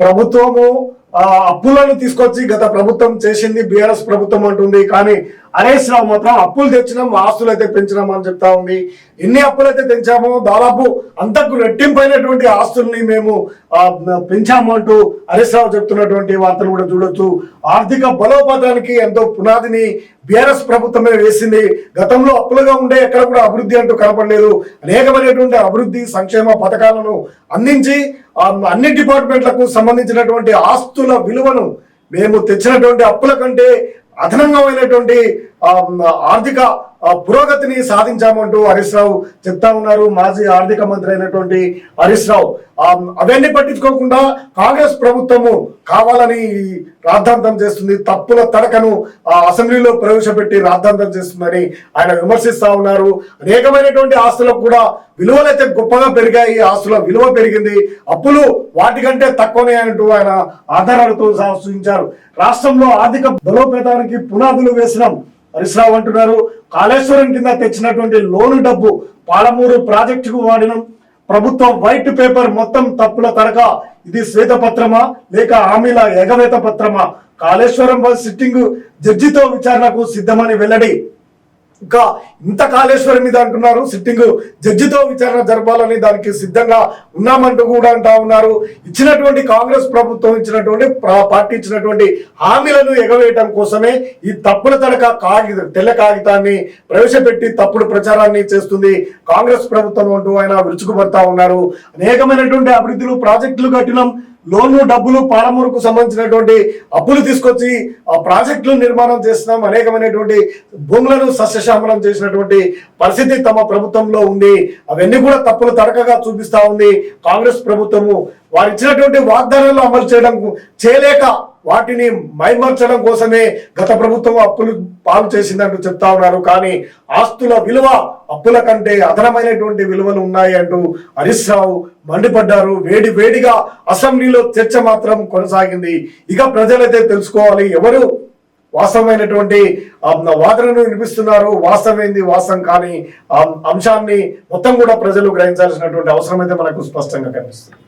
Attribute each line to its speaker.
Speaker 1: ప్రభుత్వము ఆ, అప్పులను తీసుకొచ్చి గత ప్రభుత్వం చేసింది బీఆర్ఎస్ ప్రభుత్వం అంటుంది. కానీ హరీష్ రావు మాత్రం అప్పులు తెచ్చినాం ఆస్తులు అయితే పెంచినాం అని చెప్తా ఉంది. ఎన్ని అప్పులు అయితే తెంచామో దాదాపు అంతకు రెట్టింపైనటువంటి ఆస్తుల్ని మేము పెంచాము అంటూ హరీష్ రావు చెప్తున్నటువంటి వార్తలు కూడా చూడొచ్చు. ఆర్థిక బలోపాతానికి ఎంతో పునాదిని బీఆర్ఎస్ ప్రభుత్వమే వేసింది. గతంలో అప్పులుగా ఉండే ఎక్కడ కూడా అభివృద్ధి అంటూ కనపడలేదు. అనేకమైనటువంటి అభివృద్ధి సంక్షేమ పథకాలను అందించి అన్ని డిపార్ట్మెంట్లకు సంబంధించినటువంటి ఆస్తుల విలువను మేము తెచ్చినటువంటి అప్పుల కంటే అదనంగా అయినటువంటి ఆర్థిక పురోగతిని సాధించామంటూ హరీష్ రావు చెప్తా ఉన్నారు. మాజీ ఆర్థిక మంత్రి అయినటువంటి హరీష్ రావు. అవన్నీ పట్టించుకోకుండా కాంగ్రెస్ ప్రభుత్వము కావాలని ఈ రాద్ధాంతం చేస్తుంది. తప్పుల తడకను ఆ, అసెంబ్లీలో ప్రవేశపెట్టి రాద్ధాంతం చేస్తుందని ఆయన విమర్శిస్తా ఉన్నారు. అనేకమైనటువంటి ఆస్తులకు కూడా విలువలైతే గొప్పగా పెరిగాయి. ఆస్తుల విలువ పెరిగింది. అప్పులు వాటికంటే తక్కువనే అంటూ ఆయన ఆధారాలతో సహా సూచించారు. రాష్ట్రంలో ఆర్థిక బలోపేతానికి పునాదులు వేసినాం. హరీష్ అంటున్నారు కాళేశ్వరం కింద తెచ్చినటువంటి లోను డబ్బు పాలమూరు ప్రాజెక్టుకు వాడిన. ప్రభుత్వం వైట్ పేపర్ మొత్తం తప్పుల తడక ఇది శ్వేతపత్రమా లేక హామీల ఎగవేత పత్రమా? కాళేశ్వరం సిట్టింగ్ జడ్జితో విచారణకు సిద్ధమని వెల్లడి. ఇంకా ఇంత కాళేశ్వరం మీద అంటున్నారు. సిట్టింగ్ జడ్జితో విచారణ జరపాలని దానికి సిద్ధంగా ఉన్నామంటూ కూడా అంటా ఉన్నారు. ఇచ్చినటువంటి కాంగ్రెస్ ప్రభుత్వం ఇచ్చినటువంటి పార్టీ ఇచ్చినటువంటి హామీలను ఎగవేయటం కోసమే ఈ తప్పుల తడక కాగిత తెల్ల కాగితాన్ని ప్రవేశపెట్టి తప్పుడు ప్రచారాన్ని చేస్తుంది కాంగ్రెస్ ప్రభుత్వం అంటూ ఆయన విరుచుకుపడతా ఉన్నారు. అనేకమైనటువంటి అభివృద్ధులు ప్రాజెక్టులు కట్టినాం. లోన్లు డబ్బులు పాలమూరుకు సంబంధించినటువంటి అప్పులు తీసుకొచ్చి ఆ ప్రాజెక్టులు నిర్మాణం చేస్తున్నాం. అనేకమైనటువంటి భూములను సస్యశామలం చేసినటువంటి పరిస్థితి తమ ప్రభుత్వంలో ఉంది. అవన్నీ కూడా తప్పులు తడకగా చూపిస్తా ఉంది కాంగ్రెస్ ప్రభుత్వము. వారు ఇచ్చినటువంటి వాగ్దానాలు అమలు చేయడం చేయలేక వాటిని మైమర్చడం కోసమే గత ప్రభుత్వం అప్పులు పాలు చేసిందంటూ చెప్తా ఉన్నారు. కానీ ఆస్తుల విలువ అప్పుల కంటే అదనమైనటువంటి విలువలు ఉన్నాయి అంటూ హరీష్ రావు మండిపడ్డారు. వేడి వేడిగా అసెంబ్లీలో చర్చ మాత్రం కొనసాగింది. ఇక ప్రజలైతే తెలుసుకోవాలి. ఎవరు వాస్తవమైనటువంటి ఆ, వాదనను వినిపిస్తున్నారు. వాస్తవమైంది వాస్తవం కానీ అంశాన్ని మొత్తం కూడా ప్రజలు గ్రహించాల్సినటువంటి అవసరం అయితే మనకు స్పష్టంగా కనిపిస్తుంది.